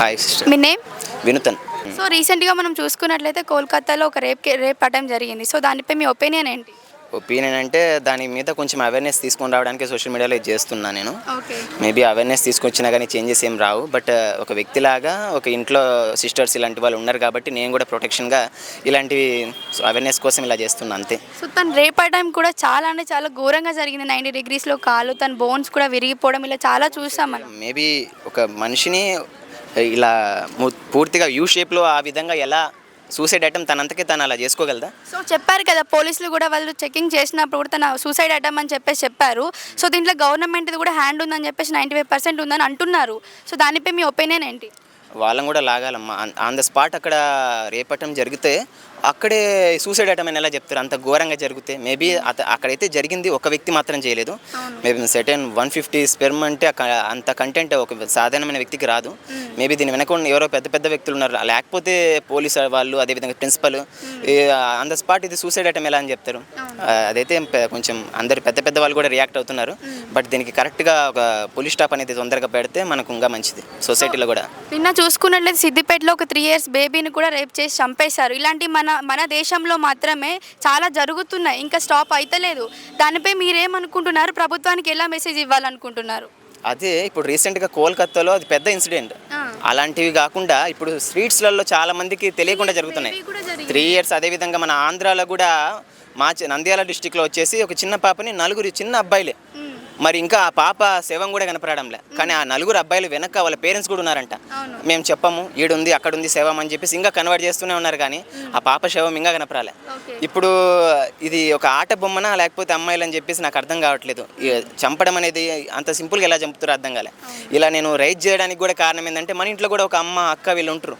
Hi sister మీ name వినుతన్ so రీసెంట్గా మనం చూసుకున్నట్లయితే కోల్కతాలో ఒక రేప్ రేప్ అటెంప్ జరిగింది. సో దానిపై మీ ఒపీనియన్ ఏంటి? ఒపీనియన్ అంటే దాని మీద కొంచెం అవేర్నెస్ తీసుకొని రావడానికి సోషల్ మీడియాలో ఇది చేస్తున్నా నేను. మేబీ అవేర్నెస్ తీసుకొచ్చినా కానీ చేంజెస్ ఏం రావు. బట్ ఒక వ్యక్తిలాగా ఒక ఇంట్లో సిస్టర్స్ ఇలాంటి వాళ్ళు ఉన్నారు కాబట్టి నేను కూడా ప్రొటెక్షన్గా ఇలాంటివి అవేర్నెస్ కోసం ఇలా చేస్తున్నా అంతే. సో తను రేప్ అటెంప్ కూడా చాలా అంటే చాలా ఘోరంగా జరిగింది. నైంటీ డిగ్రీస్లో కాలు తన బోన్స్ కూడా విరిగిపోవడం ఇలా చాలా చూసాం మేబీ ఒక మనిషిని ఇలా పూర్తిగా యూ షేప్లో ఆ విధంగా ఎలా సూసైడ్ ఐటమ్ తనంతకే తను అలా చేసుకోగలదా? సో చెప్పారు కదా పోలీసులు కూడా వాళ్ళు చెకింగ్ చేసినప్పుడు కూడా తన సూసైడ్ అటెంప్ అని చెప్పేసి చెప్పారు. సో దీంట్లో గవర్నమెంట్ది కూడా హ్యాండ్ ఉందని చెప్పేసి నైంటీ ఫైవ్ పర్సెంట్ ఉందని అంటున్నారు. సో దానిపై మీ ఒపీనియన్ ఏంటి? వాళ్ళని కూడా లాగాలమ్మా. ఆన్ ద స్పాట్ అక్కడ రేపటం జరిగితే అక్కడే సూసైడ్ అటం అని ఎలా చెప్తారు? అంత ఘోరంగా జరిగితే మేబీ అత అక్కడైతే జరిగింది ఒక వ్యక్తి మాత్రం చేయలేదు. మేబీ సెటన్ వన్ ఫిఫ్టీ స్పెర్మ్ అంటే అంత కంటెంట్ ఒక సాధారణమైన వ్యక్తికి రాదు. మేబీ దీని వెనక ఎవరో పెద్ద పెద్ద వ్యక్తులు ఉన్నారు. లేకపోతే పోలీస్ వాళ్ళు అదేవిధంగా ప్రిన్సిపల్ ఆన్ ద స్పాట్ ఇది సూసైడ్ అటం ఎలా అని చెప్తారు? అదైతే కొంచెం అందరు పెద్ద పెద్ద వాళ్ళు కూడా రియాక్ట్ అవుతున్నారు. బట్ దీనికి కరెక్ట్గా ఒక పోలీస్ స్టాప్ అనేది తొందరగా పెడితే మనకు ఇంకా మంచిది. సొసైటీలో కూడా. నిన్న చూసుకున్నట్లయితే సిద్దిపేటలో ఒక త్రీ ఇయర్స్ బేబీని కూడా రేప్ చేసి చంపేశారు. ఇలాంటి మన మన దేశంలో మాత్రమే చాలా జరుగుతున్నాయి. ఇంకా స్టాప్ అయితలేదు. దానిపై మీరేమనుకుంటున్నారు? ప్రభుత్వానికి ఎలా మెసేజ్ ఇవ్వాలనుకుంటున్నారు? అదే ఇప్పుడు రీసెంట్గా కోల్కత్తాలో అది పెద్ద ఇన్సిడెంట్. అలాంటివి కాకుండా ఇప్పుడు స్ట్రీట్స్లలో చాలా మందికి తెలియకుండా జరుగుతున్నాయి. త్రీ ఇయర్స్ అదేవిధంగా మన ఆంధ్రాలో కూడా మా నంద్యాల డిస్టిక్లో వచ్చేసి ఒక చిన్న పాపని నలుగురు చిన్న అబ్బాయిలే. మరి ఇంకా ఆ పాప శవం కూడా కనపడడంలే. కానీ ఆ నలుగురు అబ్బాయిలు వెనక వాళ్ళ పేరెంట్స్ కూడా ఉన్నారంట. మేము చెప్పము ఈడుంది అక్కడ ఉంది శవం అని చెప్పేసి ఇంకా కన్వర్ట్ చేస్తూనే ఉన్నారు కానీ ఆ పాప శవం ఇంకా కనపరాలే ఓకే. ఇప్పుడు ఇది ఒక ఆట బొమ్మనా లేకపోతే అమ్మాయిలు అని చెప్పేసి నాకు అర్థం కావట్లేదు. చంపడం అనేది అంత సింపుల్గా ఎలా చంపుతారో అర్థం కాలే. ఇలా నేను రైట్ చేయడానికి కూడా కారణం ఏంటంటే మన ఇంట్లో కూడా ఒక అమ్మ అక్క వీళ్ళు ఉంటారు.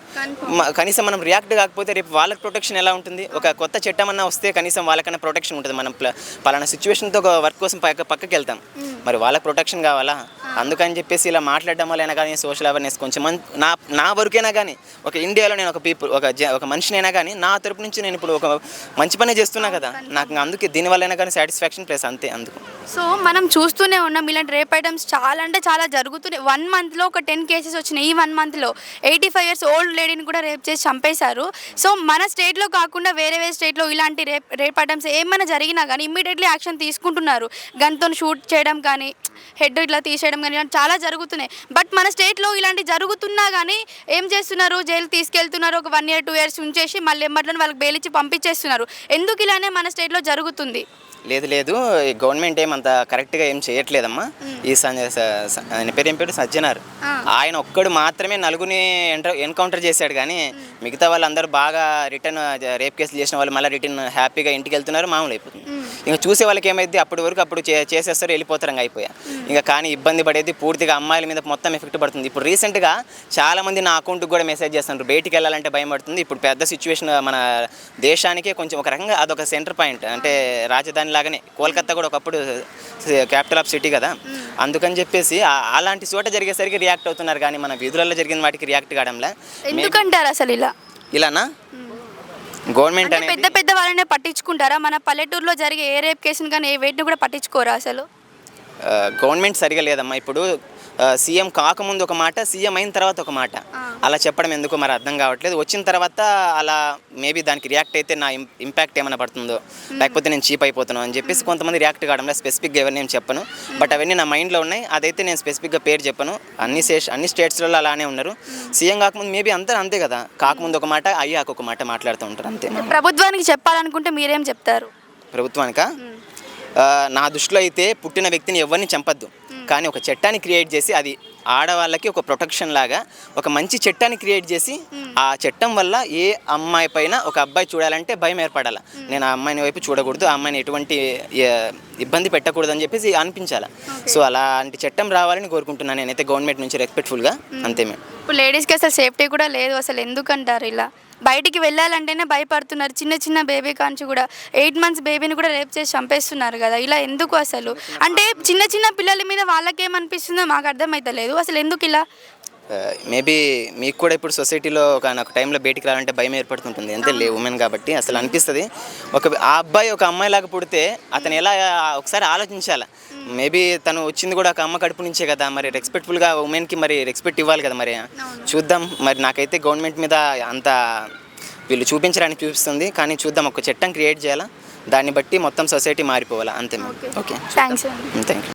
కనీసం మనం రియాక్ట్ కాకపోతే రేపు వాళ్ళకి ప్రొటెక్షన్ ఎలా ఉంటుంది? ఒక కొత్త చట్టం అన్నా వస్తే కనీసం వాళ్ళకన్నా ప్రొటెక్షన్ ఉంటుంది. మనం ప్ల- పలానా సిచ్యువేషన్తో ఒక వర్క్ కోసం పక్క పక్కకి వెళ్తాం మరి వాళ్ళకి ప్రొటెక్షన్ కావాలా? అందుకని చెప్పేసి ఇలా మాట్లాడడం వల్ల కానీ సోషల్ అవేర్నెస్ కొంచెం మం- నా నా వరకైనా కానీ ఒక ఇండియాలో నేను ఒక పీపుల్ ఒక జ- ఒక మనిషినైనా కానీ నా తరపు నుంచి నేను ఇప్పుడు ఒక మంచి పనే చేస్తున్నా కదా నాకు అందుకే అందుకే దీనివల్లైనా కానీ సాటిస్ఫాక్షన్ ప్లస్ అంతే అందుకు. సో మనం చూస్తూనే ఉన్నాం ఇలాంటి రేప్ ఐటమ్స్ చాలా అంటే చాలా జరుగుతున్నాయి. వన్ మంత్లో ఒక టెన్ కేసెస్ వచ్చినాయి. ఈ వన్ మంత్లో ఎయిటీ ఫైవ్ ఇయర్స్ ఓల్డ్ లేడీని కూడా రేప్ చేసి చంపేశారు. సో మన స్టేట్లో కాకుండా వేరే వేరే స్టేట్లో ఇలాంటి రేప్ రేప్ ఐటమ్స్ ఏమైనా జరిగినా కానీ ఇమ్మీడియట్లీ యాక్షన్ తీసుకుంటున్నారు. గన్తో షూట్ చేయడం కానీ హెడ్ ఇట్లా తీసేయడం కానీ ఇలా చాలా జరుగుతున్నాయి. బట్ మన స్టేట్లో ఇలాంటి జరుగుతున్నా కానీ ఏం చేస్తున్నారు? జైలు తీసుకెళ్తున్నారు ఒక వన్ ఇయర్ టూ ఇయర్స్ ఉంచేసి మళ్ళీ ఎమ్మట్లను వాళ్ళకి బెయిల్ ఇచ్చి పంపించేస్తున్నారు. ఎందుకు ఇలానే మన స్టేట్లో జరుగుతుంది? లేదు లేదు. ఈ గవర్నమెంట్ ఏమంత కరెక్ట్గా ఏం చేయట్లేదమ్మా. ఈ ఆయన పేరు ఏం పేరు? సజ్జనార్. ఆయన ఒక్కడు మాత్రమే నలుగురిని ఎంటర్ ఎన్కౌంటర్ చేశాడు కానీ మిగతా వాళ్ళందరూ బాగా రిటర్న్ రేప్ కేసులు చేసిన వాళ్ళు మళ్ళీ రిటర్న్ హ్యాపీగా ఇంటికి వెళ్తున్నారు మామూలు అయిపోతుంది. ఇంకా చూసే వాళ్ళకి ఏమైంది అప్పటి వరకు అప్పుడు చేసేస్తారు వెళ్ళిపోతారు ఇంకా అయిపోయా. ఇంకా కానీ ఇబ్బంది పడేది పూర్తిగా అమ్మాయిల మీద మొత్తం ఎఫెక్ట్ పడుతుంది. ఇప్పుడు రీసెంట్గా చాలా మంది నా అకౌంట్కి కూడా మెసేజ్ చేస్తున్నారు. బయటికి వెళ్ళాలంటే భయం పడుతుంది. ఇప్పుడు పెద్ద సిచ్యువేషన్ మన దేశానికే కొంచెం ఒక రకంగా అదొక సెంటర్ పాయింట్. అంటే రాజధాని లాగానే. కోల్కతా కూడా ఒకప్పుడు క్యాపిటల్ ఆఫ్ సిటీ కదా. అందుకని చెప్పేసి అలాంటి చోట జరిగేసరికి రియాక్ట్ అవుతున్నారు కానీ మన వీధులలో జరిగిన వాటికి రియాక్ట్ కావడంలే. ఎందుకంటారు అసలు ఇలా? ఇలానా? గవర్నమెంట్ పెద్ద పెద్ద వాళ్ళనే పట్టించుకుంటారా? మన పల్లెటూరులో జరిగే ఏ రేప్ కేసును కానీ ఏ వేటిని కూడా పట్టించుకోరా అసలు? గవర్నమెంట్ సరిగా లేదమ్మా. ఇప్పుడు సీఎం కాకముందు ఒక మాట సీఎం అయిన తర్వాత ఒక మాట. అలా చెప్పడం ఎందుకో మరి అర్థం కావట్లేదు. వచ్చిన తర్వాత అలా మేబీ దానికి రియాక్ట్ అయితే నా ఇంపాక్ట్ ఏమైనా పడుతుందో లేకపోతే నేను చీప్ అయిపోతున్నాను అని చెప్పేసి కొంతమంది రియాక్ట్ కావడంలో. స్పెసిఫిక్గా ఎవరిని నేను చెప్పను. బట్ అవన్నీ నా మైండ్లో ఉన్నాయి. అదైతే నేను స్పెసిఫిక్గా పేరు చెప్పను. అన్ని స్టేట్ అన్ని స్టేట్స్లలో అలానే ఉన్నారు. సీఎం కాకముందు మేబీ అంతా అంతే కదా. కాకముందు ఒక మాట అయ్యాక ఒక మాట మాట్లాడుతూ ఉంటారు. అంతే ప్రభుత్వానికి చెప్పాలనుకుంటే మీరేం చెప్తారు? ప్రభుత్వానికా? నా దృష్టిలో అయితే పుట్టిన వ్యక్తిని ఎవరిని చంపద్దు. కానీ ఒక చట్టాన్ని క్రియేట్ చేసి అది ఆడవాళ్ళకి ఒక ప్రొటెక్షన్ లాగా ఒక మంచి చట్టాన్ని క్రియేట్ చేసి ఆ చట్టం వల్ల ఏ అమ్మాయి పైన ఒక అబ్బాయి చూడాలంటే భయం ఏర్పడాలి. నేను ఆ అమ్మాయిని వైపు చూడకూడదు ఆ అమ్మాయిని ఎటువంటి ఇబ్బంది పెట్టకూడదు అని చెప్పేసి అనిపించాలి. సో అలాంటి చట్టం రావాలని కోరుకుంటున్నాను. నేనైతే గవర్నమెంట్ నుంచి రెస్పెక్ట్ఫుల్గా అంతే మేము ఇప్పుడు లేడీస్కి అసలు సేఫ్టీ కూడా లేదు అసలు ఎందుకంటారు ఇలా? బయటికి వెళ్ళాలంటేనే భయపడుతున్నారు. చిన్న చిన్న బేబీ కాంచి కూడా ఎయిట్ మంత్స్ బేబీని కూడా రేప్ చేసి చంపేస్తున్నారు కదా? ఇలా ఎందుకు అసలు? అంటే చిన్న చిన్న పిల్లల మీద వాళ్ళకేమనిపిస్తుందో మాకు అర్థమవుతలేదు అసలు ఎందుకు ఇలా? మేబీ మీకు కూడా ఇప్పుడు సొసైటీలో ఒక నాకు టైంలో బయటికి రావాలంటే భయం ఏర్పడుతుంటుంది. అంతే లే ఉమెన్ కాబట్టి అసలు అనిపిస్తుంది. ఒక ఆ అబ్బాయి ఒక అమ్మాయి లాగా పుడితే అతను ఎలా ఒకసారి ఆలోచించాలి? మేబీ తను వచ్చింది కూడా ఒక అమ్మ కడుపు నుంచే కదా మరి రెస్పెక్ట్ఫుల్గా ఉమెన్కి మరి రెస్పెక్ట్ ఇవ్వాలి కదా మరి. చూద్దాం మరి నాకైతే గవర్నమెంట్ మీద అంత వీళ్ళు చూపించడానికి చూపిస్తుంది కానీ చూద్దాం ఒక చట్టం క్రియేట్ చేయాలా? దాన్ని బట్టి మొత్తం సొసైటీ మారిపోవాలా? అంతే ఓకే థ్యాంక్స్ థ్యాంక్ యూ